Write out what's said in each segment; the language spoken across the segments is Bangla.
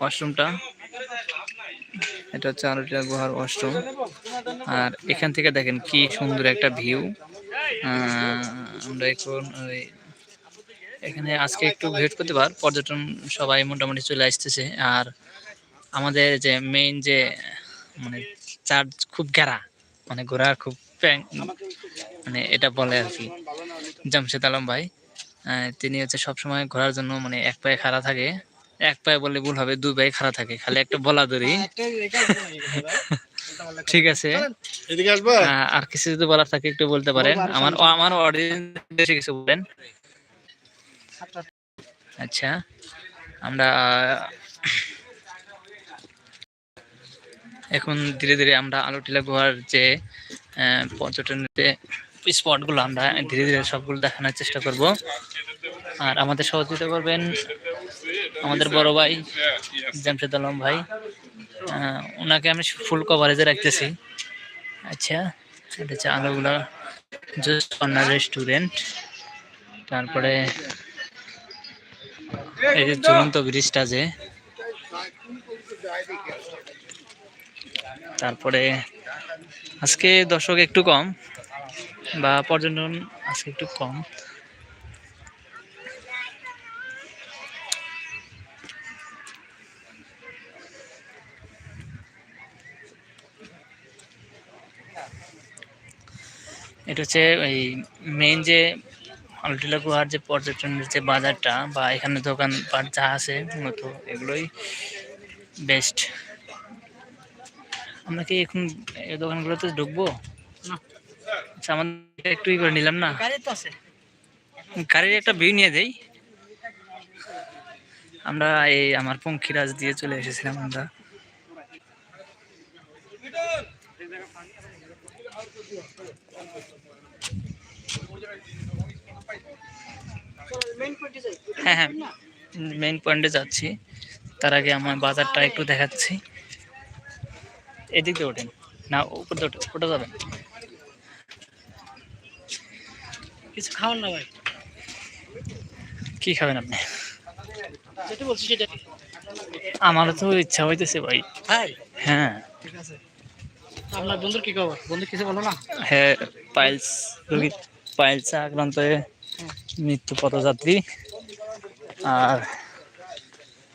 ওয়াশরুমটা এটা হচ্ছে আলোটিয়া গুহার ওয়াশরুম আর এখান থেকে দেখেন কি সুন্দর একটা ভিউ আমরা এখন ওই এখানে আজকে একটু বৃহস্পতিবার পর্যটন সবাই মোটামুটি চলে আসতেছে। আর আমাদের যে মেইন যে মানে চার্জ খুব গেরা মানে ঘোরা খুব মানে এটা বলে আর কি, জামশেদ আলম ভাই। তিনি হচ্ছে সবসময় ঘোরার জন্য মানে এক পায়ে খাড়া থাকে। এক পায়ে বললে ভুল হবে দুই পায়ে খাড়া থাকে খালি একটা বলা ধরি ঠিক আছে। এদিকে আসবা? আহ, আর কিছু যদি বলার থাকে একটু বলতে পারেন। আমার আমার অডিয়েন্স কিছু বলেন। আচ্ছা। আমরা এখন ধীরে ধীরে আমরা আলোটিলা গুহার যে আহ, পর্যটনের যে স্পটগুলো আমরা ধীরে ধীরে সবগুলো দেখানোর চেষ্টা করব। আর আমাদের সহযোগিতা করবেন আমাদের বড় ভাই, জামশেদ আলম ভাই। ওনাকে আমি ফুল কভারেজে রাখতেছি। আচ্ছা এটা হচ্ছে আলোগুলা জাস্ট কর্নার রেস্টুরেন্ট তারপরে এই যে ঝুলন্ত ব্রিজটা যে। তারপরে আজকে দর্শক একটু কম, বা পর্যটন আজকে একটু কম। এটা হচ্ছে এই মেইন যে আলটিলা গুহার যে পর্যটনের যে বাজারটা বা এখানে দোকানপাট যা আছে মূলত এগুলোই বেস্ট আমরা কি এখন এই দোকানগুলোতে ঢুকবো? আচ্ছা আমাদের একটু ই করে নিলাম না? গাড়ির একটা ভিউ নিয়ে দেই। আমরা এই আমার পঙ্খিরাজ দিয়ে চলে এসেছিলাম আমরা মেইন পয়েন্টে যাই হ্যাঁ হ্যাঁ। মেইন পয়েন্টে যাচ্ছি। তার আগে আমার বাজারটা একটু দেখাচ্ছি। এদিক দিয়ে ওঠেন। না উপর দিয়ে ওঠে- ওটা যাবেন। কিছু খাওয়ান না ভাই। কি খাবেন আপনি? যেটা বলছি সেটা আমারও তো ইচ্ছা হইতেছে ভাই? হ্যাঁ। ঠিক আছে। আপনার বন্ধুর কি খবর? বন্ধু কিছু বলো না। হ্যাঁ পাইলস রোগী পাইলস আক্রান্ত হয়ে মৃত্যু পথযাত্রী। আর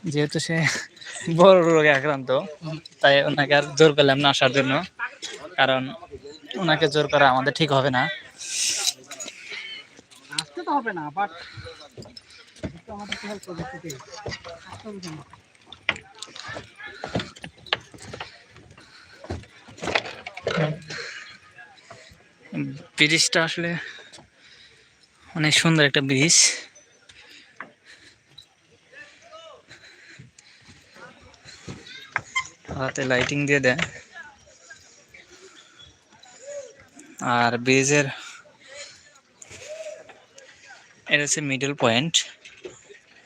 যেহেতু সে বড় রোগে আক্রান্ত তাই ওনাকে আর জোর করলাম না আসার জন্য। কারণ ওনাকে জোর করা আমাদের ঠিক হবে না। আসতে তো হবে না বাট আমাদের কি হেল্প করবে সেটাই আসতে হবে কেন? ব্রিজটা আসলে অনেক সুন্দর একটা ব্রিজ। হাতে লাইটিং দিয়ে দেয়। আর ব্রিজের এটা হচ্ছে মিডল পয়েন্ট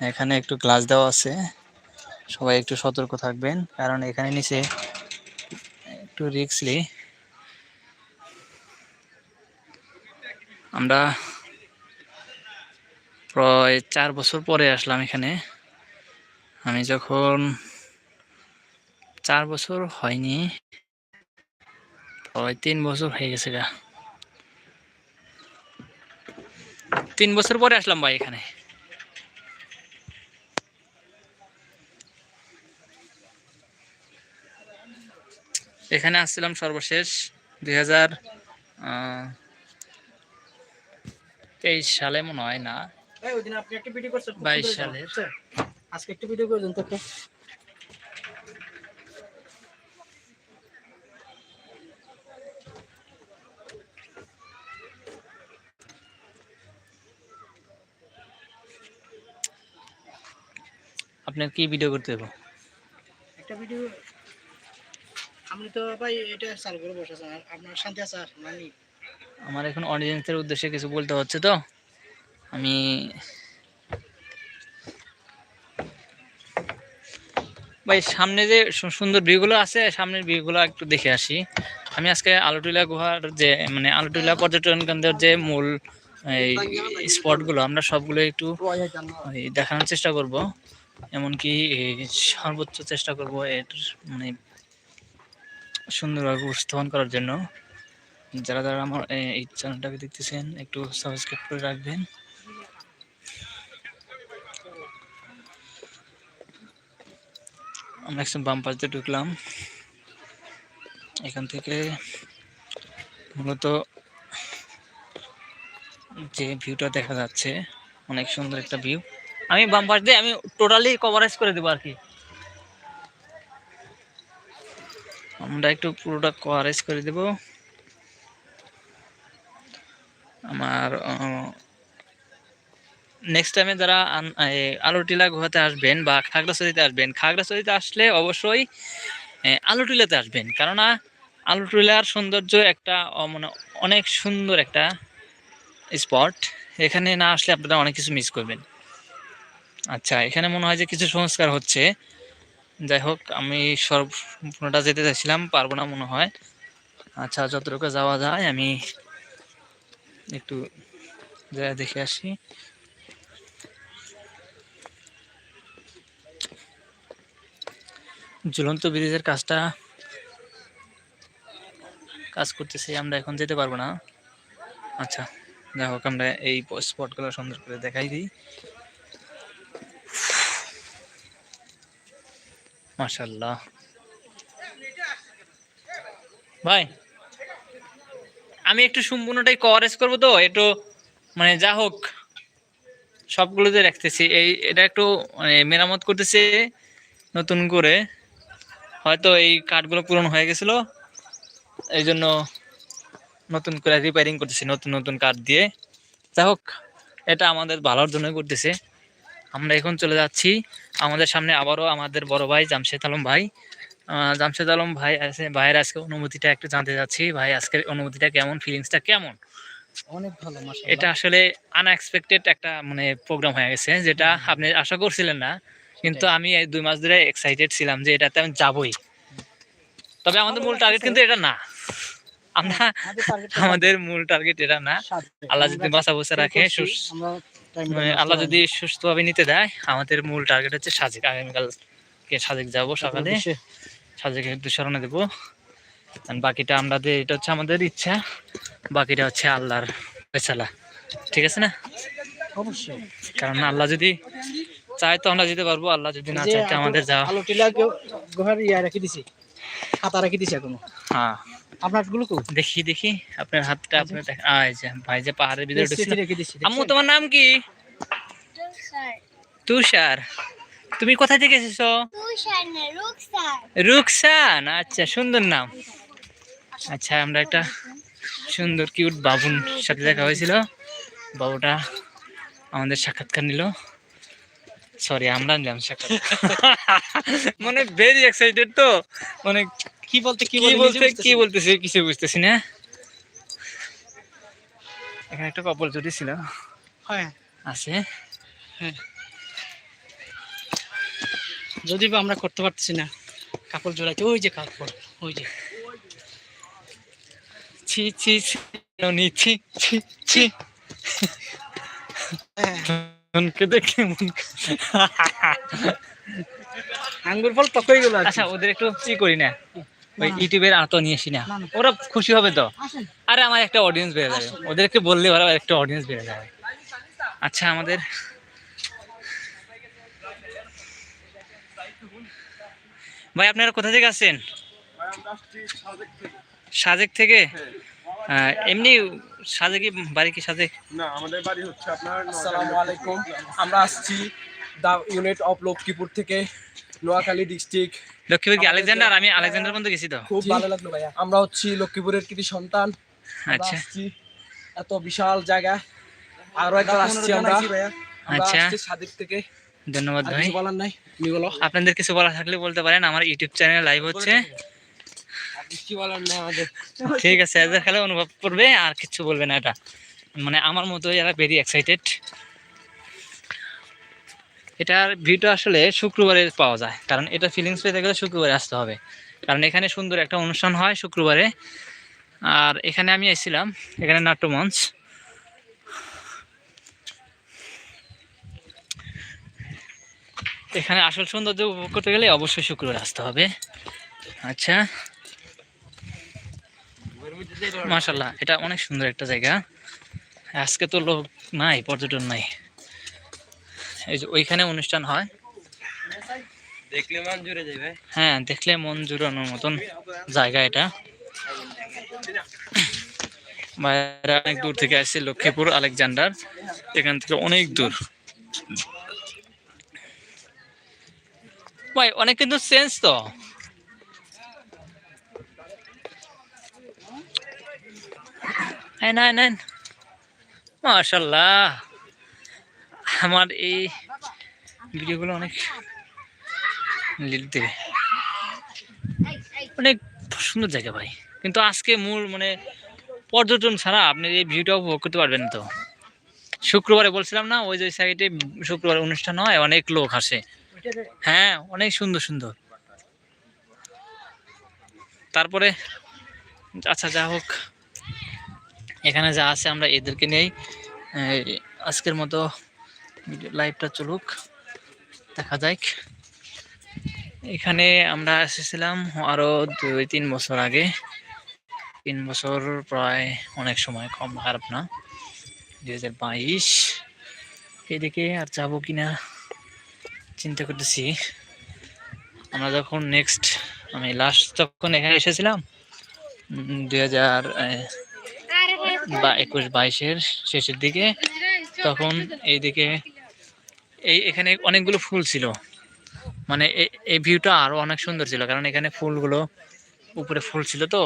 এখানে একটু গ্লাস দেওয়া আছে। সবাই একটু সতর্ক থাকবেন, কারণ এখানে নিচে একটু রিক্সলি আমরা প্রায় চার বছর পরে আসলাম এখানে। আমি যখন চার বছর হয়নি, প্রায় তিন বছর হয়ে গেছে গা। তিন বছর পরে আসলাম ভাই এখানে। এখানে আসছিলাম সর্বশেষ দুই হাজার তেইশ সালে মনে হয় না ভাই ওই দিন আপনি একটা ভিডিও করছেন খুব 22 সুন্দর সালের। হয়েছে। আজকে একটা ভিডিও করে দিন তো আপনার কি ভিডিও করতে দেবো একটা ভিডিও আমি তো ভাই এটা চালু করে বসে আছি। আপনার শান্তি আছে নানি আমার এখন অডিয়েন্সের উদ্দেশ্যে কিছু বলতে হচ্ছে তো। আমি ভাই, সামনে যে সুন্দর ভিউগুলো আছে, সামনের ভিউগুলো একটু দেখে আসি। আমি আজকে আলোটিলা গুহার যে মানে আলোটিলা পর্যটন কেন্দ্রের যে মূল, এই স্পটগুলো, আমরা সবগুলো একটু দেখানোর চেষ্টা করব। এমনকি সর্বোচ্চ চেষ্টা করব এর মানে সুন্দরভাবে উপস্থাপন করার জন্য। যারা যারা আমার এই চ্যানেলটাকে দেখতেছেন, একটু সাবস্ক্রাইব করে রাখবেন। আমরা একদম বাম পাশ দিয়ে ঢুকলাম। এখান থেকে মূলত যে ভিউটা দেখা যাচ্ছে, অনেক সুন্দর একটা ভিউ আমি বাম পাশ দিয়ে, আমি টোটালি কভারেজ করে দেবো আর কি। আমরা একটু পুরোটা কভারেজ করে দেব। আমার নেক্সট টাইমে যারা আলুটিলা গুহাতে আসবেন বা খাগড়াছড়িতে আসবেন, খাগড়াছড়িতে আসলে অবশ্যই আলুটিলাতে আসবেন। কেননা আলুটিলার সৌন্দর্য একটা মানে অনেক সুন্দর একটা স্পট এখানে না আসলে আপনারা অনেক কিছু মিস করবেন। আচ্ছা এখানে মনে হয় যে কিছু সংস্কার হচ্ছে। যাই হোক, আমি সম্পূর্ণটা যেতে চাইছিলাম, পারব না মনে হয়। আচ্ছা যতটুকু যাওয়া যায়, আমি একটু যা দেখে আসি। ঝুলন্ত ব্রিজের কাজটা কাজ করতেছি, আমরা এখন যেতে পারব না। আচ্ছা যাই হোক, আমরা এই স্পটগুলো সুন্দর করে দেখাই দিই। মাশাল্লাহ ভাই আমি একটু সম্পূর্ণটাই কভারেজ করব তো, একটু মানে যা হোক সবগুলোতে রাখতেছি, এই, এটা একটু মানে মেরামত করতেছে নতুন করে। হয়তো এই কাঠগুলো পূরণ হয়ে গেছিল, এই জন্য নতুন করে রিপেয়ারিং করতেছি, নতুন নতুন কাঠ দিয়ে। যা হোক, এটা আমাদের ভালোর জন্য করতেছে। আমরা এখন চলে যাচ্ছি, আমাদের সামনে আবারও আমাদের বড় ভাই জামশেদ আলম ভাই। জামশেদ আলম ভাই আছে ভাইয়ের আজকে অনুভূতিটা একটু জানতে যাচ্ছি ভাই আজকের অনুভূতিটা কেমন? ফিলিংসটা কেমন? অনেক ভালো এটা আসলে আনএক্সপেক্টেড একটা মানে প্রোগ্রাম হয়ে গেছে যেটা আপনি আশা করছিলেন না কিন্তু আমি এই দুই মাস ধরে এক্সাইটেড ছিলাম যে এটাতে আমি যাবই। তবে আমাদের মূল টার্গেট কিন্তু এটা না। আমরা আমাদের টা আমাদের মূল টার্গেট এটা না। আল্লাহ যদি বাঁচা বসে রাখে মানে আল্লাহ হয় যদি সুস্থভাবে নিতে দেয় আমাদের মূল টার্গেট হচ্ছে সাজেক। আগামীকালকে সাজেক যাব। সকালে। সাজেকে একটু স্মরণে দেবো। বাকিটা আমরা এটা হচ্ছে আমাদের ইচ্ছা বাকিটা হচ্ছে আল্লাহর ফেসালা। ঠিক আছে না? অবশ্যই। কারণ আল্লাহ যদি চায় তো আমরা যেতে পারব আল্লাহ যদি না যে চায় তো আমাদের যাওয়া আলু টিলা গোহার ইয়া রেখে দিছি খাতা রেখে দিছি এখনও। হ্যাঁ। আপনারগুলো কো দেখি দেখি আপনার হাতটা আপনার দেখ- যে ভাই যে পাহাড়ের ভিতরে আম্মু তোমার নাম কি? তুষার। তুমি কোথা থেকে এসেছ? রুকসান আচ্ছা সুন্দর নাম। আচ্ছা আমরা একটা সুন্দর কিউট বাবুর সাথে দেখা হয়েছিল। বাবুটা আমাদের সাক্ষাৎকার নিল। সরি আমরা নিলাম সাক্ষাৎ মানে ভেরি এক্সাইটেড তো। মানে কি বলতে কি বলে বলতে কি বলতেছে কিছু বুঝতেছি না। এখানে একটা কপল জুটি ছিল। হ্যাঁ। আছে। যদি বা আমরা করতে পারতেছি না কাপড় জোড়াইতে ওই যে কাপড় ওই যে। ছি ছি ছি ছি ছি ছি। মনকে দেখে মন আঙ্গুর ফল তকই গুলো আচ্ছা ওদের একটু করি না। ওই ইউটিউবের আত নিয়ে আসি না। ওরা খুশি হবে তো? আরে আমার একটা অডিয়েন্স বেড়ে যাবে। ওদেরকে বললে ওরা একটা অডিয়েন্স বেড়ে যাবে। আচ্ছা আমাদের ভাই আপনারা কোথা থেকে আসছেন? সাজেক থেকে? এমনি সাজেকি বাড়ি কি সাজেক? না আমাদের বাড়ি হচ্ছে আপনার আসসালামু আলাইকুম। আমরা আসছি দা ইউনিট অফ লক্ষ্মীপুর থেকে নোয়াখালী ডিস্ট্রিক্ট। লক্ষ্মীপুর কি আলেকজান্ডার? আমি আলেকজান্ডার পর্যন্ত গেছি তো। খুব ভালো লাগল ভাইয়া। আমরা হচ্ছি লক্ষ্মীপুরের কৃতি সন্তান। আচ্ছা। আসছি। এত বিশাল জায়গা। আরও একবার আসছি আমরা। আচ্ছা। সাদিক থেকে। ধন্যবাদ ভাই। বলার নাই? তুমি বলো। আপনাদের কিছু বলা থাকলে বলতে পারেন আমার ইউটিউব চ্যানেল লাইভ হচ্ছে। কিছু বলার নাই আমাদের। ঠিক আছে এদের খেলে অনুভব করবে আর কিছু বলবে না এটা। মানে আমার মতো এরা ভেরি এক্সাইটেড এটার ভিউটা আসলে শুক্রবারে পাওয়া যায় কারণ এটা ফিলিংস পেতে গেলে শুক্রবারে আসতে হবে। কারণ এখানে সুন্দর একটা অনুষ্ঠান হয় শুক্রবারে। আর এখানে আমি এসেছিলাম এখানে নাট্যমঞ্চ। এখানে আসল সৌন্দর্য উপভোগ করতে গেলে অবশ্যই শুক্রবার আসতে হবে। আচ্ছা। মাশাল্লাহ এটা অনেক সুন্দর একটা জায়গা। আজকে তো লোক নাই পর্যটন নাই। এই যে ওইখানে অনুষ্ঠান হয়। দেখলে মান জুড়ে যাবে হ্যাঁ দেখলে মন জুড়ানোর মতন জায়গা এটা। বাইরে অনেক দূর থেকে আসছে লক্ষ্মীপুর আলেকজান্ডার। এখান থেকে অনেক দূর ভাই অনেক কিন্তু চেঞ্জ তো। নেন আমার এই ভিডিওগুলো অনেক লিড দেবে। অনেক সুন্দর জায়গা ভাই। কিন্তু আজকে মূল মানে পর্যটন ছাড়া আপনি এই ভিউটা উপভোগ করতে পারবেন তো। শুক্রবারে বলছিলাম না, ওই যে সাইডে শুক্রবার অনুষ্ঠান হয়, অনেক লোক আসে। হ্যাঁ অনেক সুন্দর সুন্দর। তারপরে আচ্ছা যা হোক। এখানে যা আছে আমরা এদেরকে নিয়েই আজকের মতো লাইভটা চলুক। দেখা যাক। এখানে আমরা এসেছিলাম আরও দুই, তিন বছর আগে। তিন বছর প্রায় অনেক সময়, কম খারাপ না। দুই হাজার বাইশ। এদিকে আর যাব কিনা? চিন্তা করতেছি। আমরা যখন নেক্সট আমি লাস্ট যখন এখানে এসেছিলাম দুই হাজার বা একুশ বাইশের শেষের দিকে, তখন এইদিকে এই এখানে অনেকগুলো ফুল ছিল। মানে এই ভিউটা আরও অনেক সুন্দর ছিল, কারণ এখানে ফুলগুলো উপরে ফুল ছিল তো।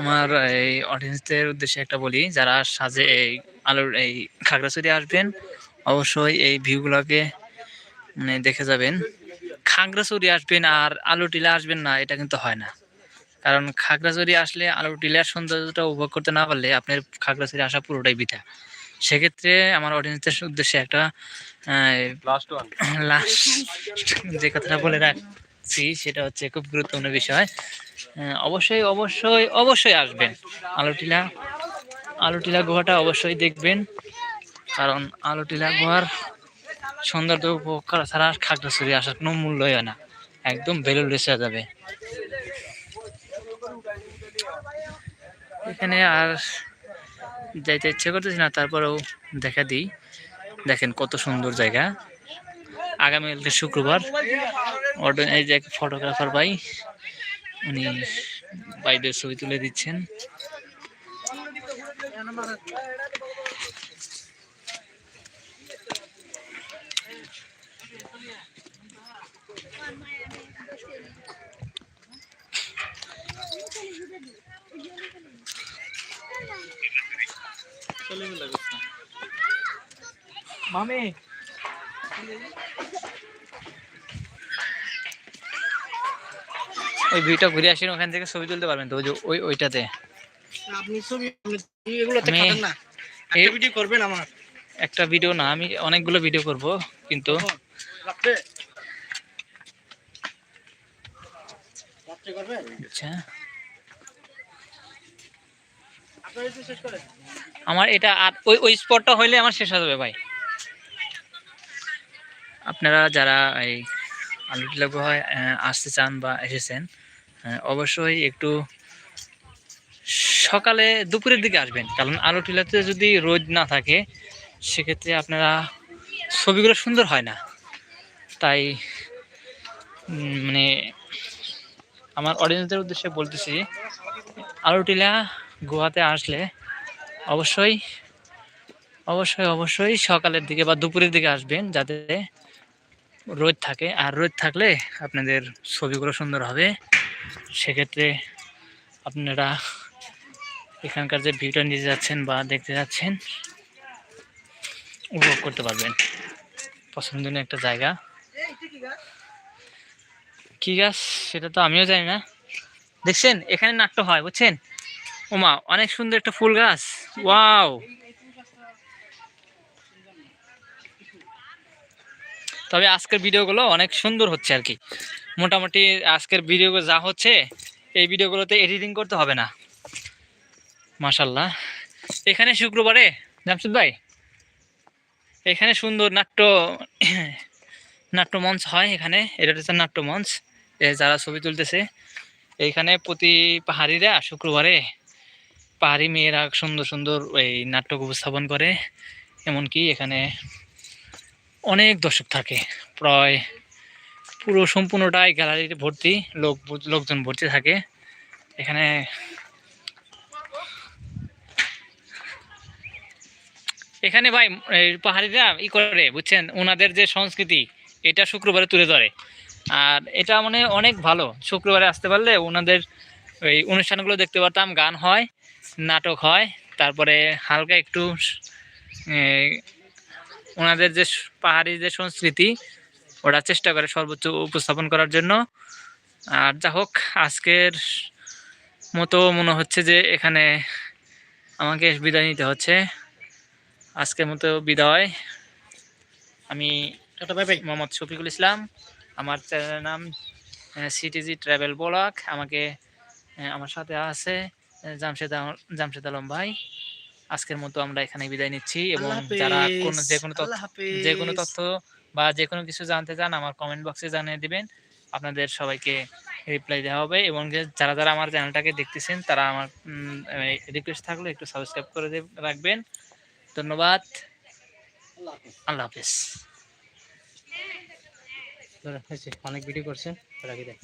আমার এই অডিয়েন্সদের উদ্দেশ্যে একটা বলি, যারা সাজে এই আলোর এই খাগড়াছড়ি আসবেন, অবশ্যই এই ভিউগুলোকে মানে দেখে যাবেন। খাগড়াছড়ি আসবেন আর আলু টিলা আসবেন না, এটা কিন্তু হয় না। কারণ খাগড়াছড়ি আসলে আলু টিলার সৌন্দর্যটা উপভোগ করতে না পারলে আপনার খাগড়াছড়ি আসা পুরোটাই বৃথা। সেক্ষেত্রে আমার অডিয়েন্সদের উদ্দেশ্যে একটা লাস্ট যে কথাটা বলে রাখছি সেটা হচ্ছে খুব গুরুত্বপূর্ণ বিষয়। অবশ্যই অবশ্যই অবশ্যই আসবেন। আলুটিলা আলুটিলা গুহাটা অবশ্যই দেখবেন। কারণ আলুটিলা গুহার সৌন্দর্য উপভোগ করা ছাড়া খাগড়াছড়ি আসার কোনো মূল্যই হয় না। একদম বেলুল রেসে যাবে। এখানে আর যাইতে ইচ্ছে করতেছি না, তারপরেও দেখা দিই। দেখেন কত সুন্দর জায়গা। আগামীকালকে শুক্রবার এই যে ফটোগ্রাফার ভাই, উনি বাইদের ছবি তুলে দিচ্ছেন। মামি। ওই ভিউটা ঘুরে আসেন ওখান থেকে ছবি তুলতে পারবেন তো ওই ওই ওইটাতে। আপনি ছবি এগুলোতে খাটেন না। একটা ভিডিও করবেন আমার। একটা ভিডিও না আমি অনেকগুলো ভিডিও করব কিন্তু রাত্রে। রাত্রে করবেন? আচ্ছা। আপনার এসে শেষ করেন আমার এটা ওই ওই স্পটটা হইলে আমার শেষ হয়ে যাবে ভাই। আপনারা যারা এই আলুটিলা গুহায় আহ, আসতে চান বা এসেছেন অবশ্যই একটু সকালে দুপুরের দিকে আসবেন। কারণ আলুটিলাতে যদি রোদ না থাকে সেক্ষেত্রে আপনারা ছবিগুলো সুন্দর হয় না। তাই মানে আমার অডিয়েন্সদের উদ্দেশ্যে বলতেছি আলুটিলা গুহাতে আসলে অবশ্যই অবশ্যই অবশ্যই সকালের দিকে বা দুপুরের দিকে আসবেন যাতে রোদ থাকে। আর রোদ থাকলে আপনাদের ছবিগুলো সুন্দর হবে। সেক্ষেত্রে আপনারা এখানকার যে ভিউটা নিতে যাচ্ছেন বা দেখতে যাচ্ছেন, উপভোগ করতে পারবেন। পছন্দনীয় একটা জায়গা। কি গাছ? সেটা তো আমিও জানি না। দেখছেন? এখানে নাট্য হয়, বুঝছেন? ওমা, অনেক সুন্দর একটা ফুল গাছ। ওয়াও। তবে আজকের ভিডিওগুলো অনেক সুন্দর হচ্ছে আর কি। মোটামুটি আজকের ভিডিও যা হচ্ছে, এই ভিডিওগুলোতে এডিটিং করতে হবে না। মাশাল্লাহ এখানে শুক্রবারে, জামশুদ ভাই? এখানে সুন্দর নাট্য নাট্য মঞ্চ হয় এখানে। এটা হচ্ছে নাট্য মঞ্চ এ যারা ছবি তুলতেছে। এইখানে প্রতি পাহাড়িরা শুক্রবারে পাহাড়ি মেয়েরা সুন্দর সুন্দর এই নাটক উপস্থাপন করে, এমনকি এখানে অনেক দর্শক থাকে। প্রায় পুরো সম্পূর্ণটাই গ্যালারিতে ভর্তি লোক, লোকজন ভর্তি থাকে। এখানে এখানে ভাই পাহাড়িরা ই করে, বুঝছেন? ওনাদের যে সংস্কৃতি, এটা শুক্রবারে তুলে ধরে। আর এটা মানে অনেক ভালো। শুক্রবারে আসতে পারলে ওনাদের ওই অনুষ্ঠানগুলো দেখতে পারতাম, গান হয়। নাটক হয়। তারপরে হালকা একটু ওনাদের যে পাহাড়ি যে সংস্কৃতি ওরা চেষ্টা করে সর্বোচ্চ উপস্থাপন করার জন্য। আর যা হোক আজকের মতো মনে হচ্ছে যে এখানে আমাকে বিদায় নিতে হচ্ছে। আজকের মতো বিদায়। আমি মোহাম্মদ শফিকুল ইসলাম। আমার চ্যানেলের নাম সিটিজি ট্রাভেল ব্লগ আমাকে আমার সাথে আছে। জামশেদ জামশেদ আলম ভাই আজকের মতো আমরা এখানে বিদায় নিচ্ছি এবং যারা কোনো যে কোনো তথ্য যে কোনো তথ্য বা যে কোনো কিছু জানতে চান আমার কমেন্ট বক্সে জানিয়ে দিবেন। আপনাদের সবাইকে রিপ্লাই দেওয়া হবে এবং যারা যারা আমার চ্যানেলটাকে দেখতেছেন তারা আমার রিকোয়েস্ট থাকলে একটু সাবস্ক্রাইব করে রাখবেন। ধন্যবাদ। আল্লাহ হাফেজ। অনেক ভিডিও করছেন রাখি দেয়